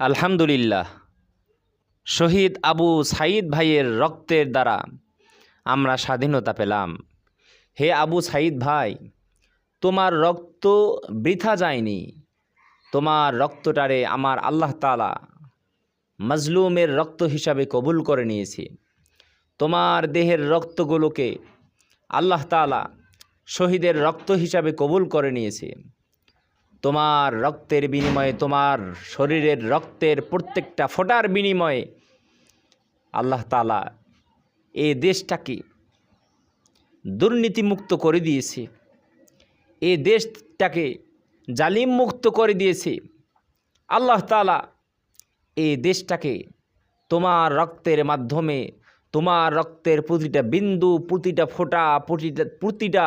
আলহামদুলিল্লাহ। শহীদ আবু সাইদ ভাইয়ের রক্তের দ্বারা আমরা স্বাধীনতা পেলাম। হে আবু সাইদ ভাই, তোমার রক্ত বৃথা যায়নি। তোমার রক্তটারে আমার আল্লাহ তালা মজলুমের রক্ত হিসাবে কবুল করে নিয়েছে। তোমার দেহের রক্তগুলোকে আল্লাহ তালা শহীদের রক্ত হিসাবে কবুল করে নিয়েছে। তোমার রক্তের বিনিময়ে, তোমার শরীরের রক্তের প্রত্যেকটা ফোটার বিনিময়ে আল্লাহ তালা এই দেশটাকে দুর্নীতিমুক্ত করে দিয়েছে। এ দেশটাকে জালিম মুক্ত করে দিয়েছে। আল্লাহ তালা এই দেশটাকে তোমার রক্তের মাধ্যমে, তোমার রক্তের প্রতিটা বিন্দু, প্রতিটা ফোঁটা, প্রতিটা প্রতিটা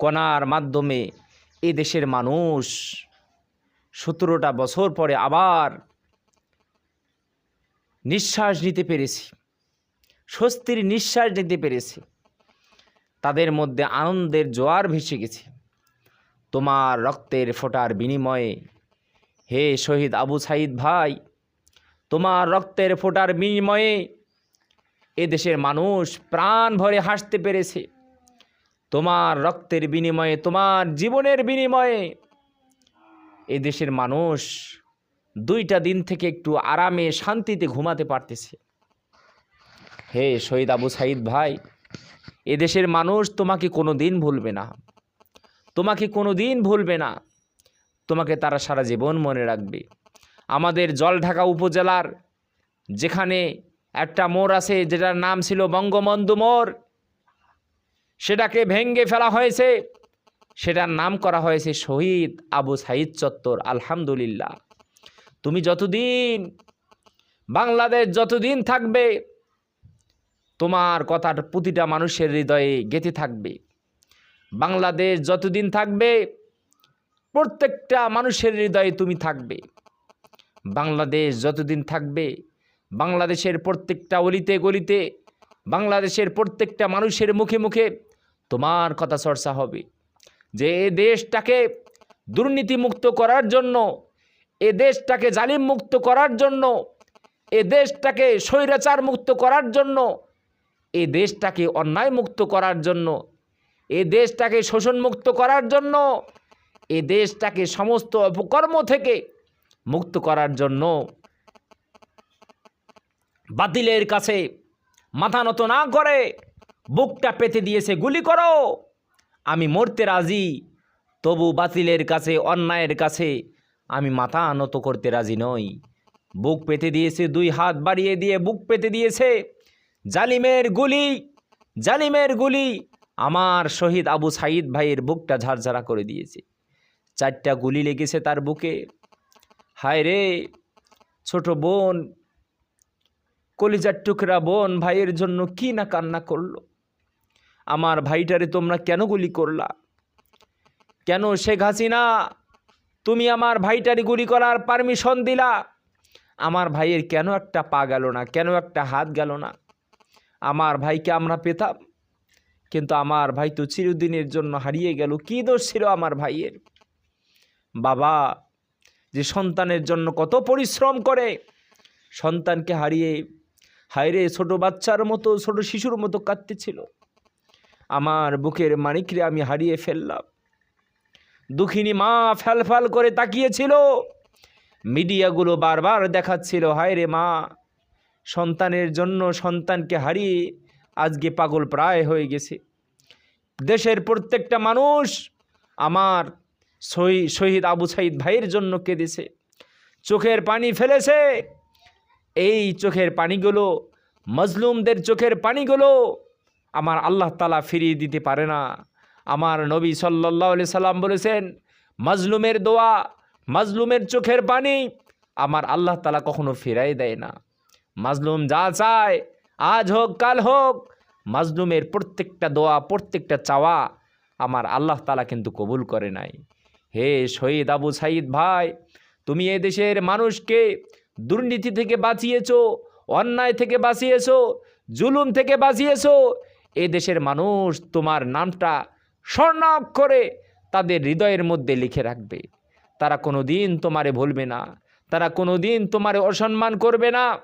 কণার মাধ্যমে এ দেশের মানুষ সতেরোটা বছর পরে আবার নিঃশ্বাস নিতে পেরেছি। স্বস্তির নিঃশ্বাস নিতে পেরেছি। তাদের মধ্যে আনন্দের জোয়ার ভেসে গেছে। তোমার রক্তের ফোটার বিনিময়ে, হে শহীদ আবু সাইদ ভাই, তোমার রক্তের ফোটার বিনিময়ে এ দেশের মানুষ প্রাণ ভরে হাসতে পেরেছে। তোমার রক্তের বিনিময়ে, তোমার জীবনের বিনিময়ে। এ দেশের মানুষ দুইটা দিন থেকে একটু আরামে, শান্তিতে ঘুমাতে পারতেছে। হে শহীদ আবু সাইদ ভাই এদেশের মানুষ তোমাকে কোনো দিন ভুলবে না। তোমাকে কোনো দিন ভুলবে না। তোমাকে তারা সারা জীবন মনে রাখবে। আমাদের জলঢাকা উপজেলার যেখানে একটা মোড় আছে, যেটার নাম ছিল বঙ্গবন্ধু মোড় সেটাকে ভেঙ্গে ফেলা হয়েছে। সেটার নাম করা হয়েছে শহীদ আবু সাইদ চত্বর, আলহামদুলিল্লাহ। তুমি যতদিন, বাংলাদেশ যতদিন থাকবে, তোমার কথাটা প্রতিটা মানুষের হৃদয়ে গেঁথে থাকবে। বাংলাদেশ যতদিন থাকবে, প্রত্যেকটা মানুষের হৃদয়ে তুমি থাকবে। বাংলাদেশ যতদিন থাকবে, বাংলাদেশের প্রত্যেকটা অলিতে গলিতে, বাংলাদেশের প্রত্যেকটা মানুষের মুখে মুখে তোমার কথা চর্চা হবে। যে এ দেশটাকে দুর্নীতিমুক্ত করার জন্য, এ দেশটাকে জালিম মুক্ত করার জন্য, এ দেশটাকে স্বৈরাচার মুক্ত করার জন্য, এ দেশটাকে অন্যায় মুক্ত করার জন্য, এ দেশটাকে শোষণ মুক্ত করার জন্য, এ দেশটাকে সমস্ত অপকর্ম থেকে মুক্ত করার জন্য বাতিলের কাছে মাথা নত না করে বুকটা পেতে দিয়েছে গুলি করো। আমি মরতে রাজি, তবু বাতিলের কাছে, অন্যায়ের কাছে আমি মাথা নত করতে রাজি নই। বুক পেতে দিয়েছে দুই হাত বাড়িয়ে দিয়ে বুক পেতে দিয়েছে জালিমের গুলি জালিমের গুলি আমার শহীদ আবু সাইদ ভাইয়ের বুকটা ঝাড়ঝাড়া করে দিয়েছে। চারটা গুলি লেগেছে তার বুকে। হায় রে, ছোট বোন, কলিজার টুকরা বোন ভাইয়ের জন্য কি না কান্না করল? আমার ভাইটারে তোমরা কেন গুলি করলা? কেন শেখ হাসিনা, তুমি আমার ভাইটারে গুলি করার পারমিশন দিলা? আমার ভাইয়ের কেন একটা পা গেল না, কেন একটা হাত গেল না? আমার ভাইকে আমরা পেতাম, কিন্তু আমার ভাই তো চিরদিনের জন্য হারিয়ে গেল। কী দোষ ছিল আমার ভাইয়ের? বাবা, যে সন্তানের জন্য কত পরিশ্রম করে, সন্তানকে হারিয়ে হায়রে ছোট বাচ্চার মতো, ছোট শিশুর মতো কাঁদতেছিল। আমার বুকের মানিকরে আমি হারিয়ে ফেললাম। দুঃখিনী মা ফ্যালফাল করে তাকিয়েছিল। মিডিয়াগুলো বারবার দেখাচ্ছিল, হায় রে মা, সন্তানের জন্য সন্তানকে হারিয়ে আজকে পাগল প্রায় হয়ে গেছে। দেশের প্রত্যেকটা মানুষ আমার শহী- শহীদ আবু সাইদ ভাইয়ের জন্য কেঁদেছে। চোখের পানি ফেলেছে। এই চোখের পানিগুলো, মজলুমদের চোখের পানিগুলো আমার আল্লাহ তালা ফিরিয়ে দিতে পারে না। আমার নবী সাল্লাহ সাল্লাম বলেছেন, মজলুমের দোয়া, মজলুমের চোখের পানি আমার আল্লাহ তালা কখনো ফেরাই দেয় না। মাজলুম যা চায়, আজ হোক, কাল হোক, মাজলুমের প্রত্যেকটা দোয়া, প্রত্যেকটা চাওয়া আমার আল্লাহ তালা কিন্তু কবুল করে নাই। হে শহীদ আবু সাইদ ভাই, তুমি এ দেশের মানুষকে দুর্নীতি থেকে বাঁচিয়েছো, অন্যায় থেকে বাঁচিয়েছ, জুলুম থেকে বাঁচিয়েছো এ দেশের মানুষ তোমার নামটা স্বর্ণাক্ষরে তাদের হৃদয়ের মধ্যে লিখে রাখবে। তারা কোনো দিন তোমারে ভুলবে না। তারা কোনো দিন তোমার অসম্মান করবে না।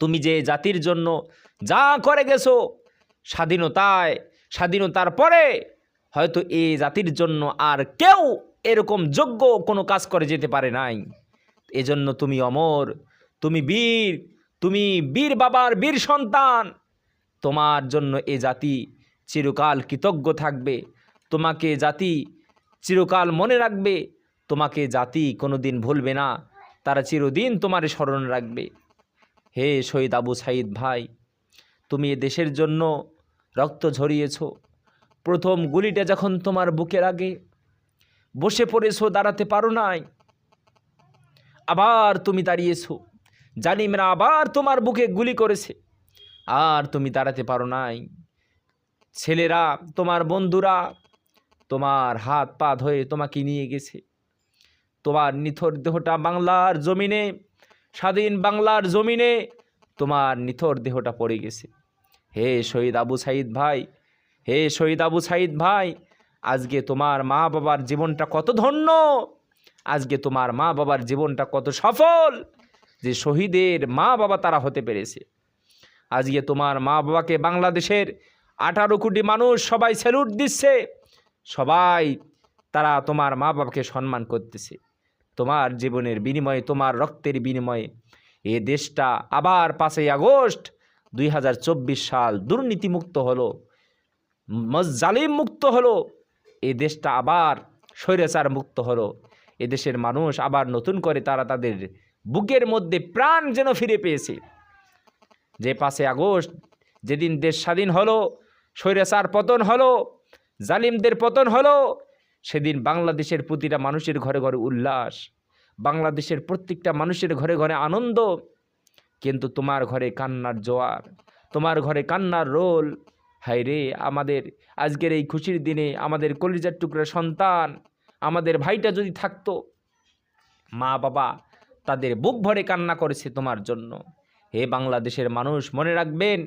তুমি যে জাতির জন্য যা করে গেছো স্বাধীনতায়, স্বাধীনতার পরে হয়তো এই জাতির জন্য আর কেউ এরকম যোগ্য কোনো কাজ করে যেতে পারে নাই। এজন্য তুমি অমর, তুমি বীর তুমি বীর বাবার বীর সন্তান। তোমার জন্য এ জাতি চিরকাল কৃতজ্ঞ থাকবে। তোমাকে জাতি চিরকাল মনে রাখবে। তোমাকে জাতি কোনো দিন ভুলবে না। তারা চিরদিন তোমার স্মরণ রাখবে। হে শহীদ আবু সাইদ ভাই, তুমি এ দেশের জন্য রক্ত ঝরিয়েছ। প্রথম গুলিটা যখন তোমার বুকের আগে বসে পড়েছো, দাঁড়াতে পারো নাই। আবার তুমি দাঁড়িয়েছো। জালিমরা আবার তোমার বুকে গুলি করেছে। আর তুমি দাঁড়াতে পারো নাই। ছেলেরা, তোমার বন্ধুরা, তোমার হাত পা ধয়ে তোমাকে নিয়ে গেছে। তোমার নিথর দেহটা বাংলার জমিনে, স্বাধীন বাংলার জমিনে তোমার নিথর দেহটা পড়ে গেছে। হে শহীদ আবু সাইদ ভাই, হে শহীদ আবু সাইদ ভাই, আজকে তোমার মা বাবার জীবনটা কত ধন্য! আজকে তোমার মা বাবার জীবনটা কত সফল যে শহীদের মা বাবা তারা হতে পেরেছে। আজকে তোমার মা বাবাকে বাংলাদেশের আঠারো কোটি মানুষ সবাই স্যালুট দিচ্ছে। সবাই তারা তোমার মা বাবাকে সম্মান করতেছে। তোমার জীবনের বিনিময়ে, তোমার রক্তের বিনিময়ে এ দেশটা আবার পাঁচই আগস্ট দুই হাজার চব্বিশ সাল দুর্নীতিমুক্ত হলো জালিম মুক্ত হলো, এ দেশটা আবার স্বৈরাচার মুক্ত হলো। এদেশের মানুষ আবার নতুন করে তারা তাদের বুকের মধ্যে প্রাণ যেন ফিরে পেয়েছে। যে পাঁচে আগস্ট যেদিন দেশ স্বাধীন হলো, স্বৈরাচার পতন হলো, জালিমদের পতন হলো, সেদিন বাংলাদেশের প্রতিটা মানুষের ঘরে ঘরে উল্লাস, বাংলাদেশের প্রত্যেকটা মানুষের ঘরে ঘরে আনন্দ। কিন্তু তোমার ঘরে কান্নার জোয়ার, তোমার ঘরে কান্নার রোল। হায় রে, আমাদের আজকের এই খুশির দিনে আমাদের কলিজার টুকরা সন্তান, আমাদের ভাইটা যদি থাকতো মা বাবা তাদের বুক ভরে কান্না করেছে তোমার জন্য। হে বাংলাদেশের মানুষ, মনে রাখবেন,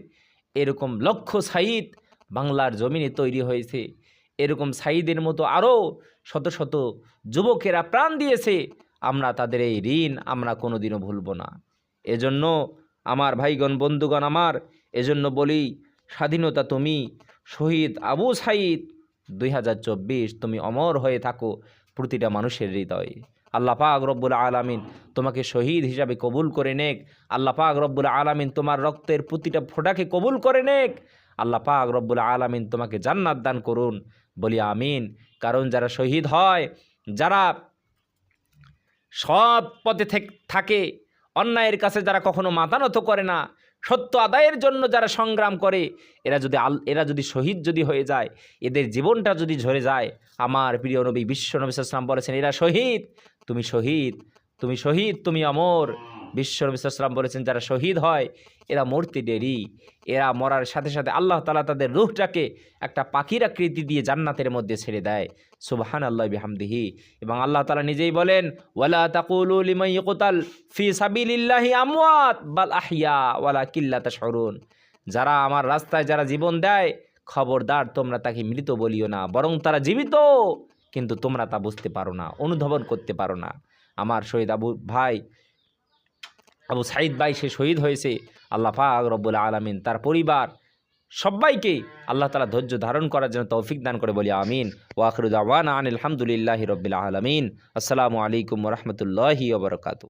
এরকম লক্ষ্য সাহিদ বাংলার জমিনে তৈরি হয়েছে। এরকম সাইদের মতো আরও শত শত যুবকেরা প্রাণ দিয়েছে। আমরা তাদের এই ঋণ আমরা কোনোদিনও ভুলব না। এজন্য আমার ভাইগণ, বন্ধুগণ আমার, এজন্য বলি, স্বাধীনতা তুমি, শহীদ আবু সাইদ, দুই তুমি অমর হয়ে থাকো প্রতিটা মানুষের হৃদয়ে। আল্লাহ পাক রব্বুল আলামিন তোমাকে শহীদ হিসাবে কবুল করে নেক। আল্লাহ পাক রব্বুল আলামিন তোমার রক্তের প্রতিটা ফোঁটাকে কবুল করে নেক। আল্লাহ পাক রব্বুল আলামিন তোমাকে জান্নাত দান করুন। বলি আমিন। কারণ যারা শহীদ হয়, যারা সৎ পথে থেক- অন্যায়ের কাছে যারা কখনো মাতানত করে না, সত্য আদায়ের জন্য যারা সংগ্রাম করে, এরা যদি আল, এরা যদি শহীদ যদি হয়ে যায়, এদের জীবনটা যদি ঝরে যায়, আমার প্রিয় নবী বিশ্ব নবী বলেছেন, এরা শহীদ তুমি শহীদ তুমি শহীদ, তুমি অমর। বিশ্ব নবী সাল্লাম বলেছেন, যারা শহীদ হয়, এরা মরতে দেরি। এরা মরার সাথে সাথে আল্লাহ তালা তাদের রুহটাকে একটা পাখির আকৃতি দিয়ে জান্নাতের মধ্যে ছেড়ে দেয়। সুবহান আল্লাহ বিহামদিহি। এবং আল্লাহ তালা নিজেই বলেন, ওয়ালা তাকুলু লিমান ইকতাল ফি সাবিলিল্লাহি আমওয়াত বাল আহিয়া ওয়ালা কিল্লা তাশউরুন। যারা আমার রাস্তায় যারা জীবন দেয়, খবরদার তোমরা তাকে মৃত বলিও না, বরং তারা জীবিত। কিন্তু তোমরা তা বুঝতে পারো না, অনুধাবন করতে পারো না। আমার শহীদ আবু ভাই, আবু সাইদ ভাই সে শহীদ হয়েছে, আল্লাহ পাক রব্বুল আলমিন তার পরিবার সবাইকে আল্লাহ তালা ধৈর্য ধারণ করার জন্য তৌফিক দান করে বলি, আমিন। ওয়াকরুদ্দাওয়ান আন আলহামদুলিল্লাহ রবিল আলমিন। আসসালামু আলাইকুম রহমতুল্লাহি ওবরকাতু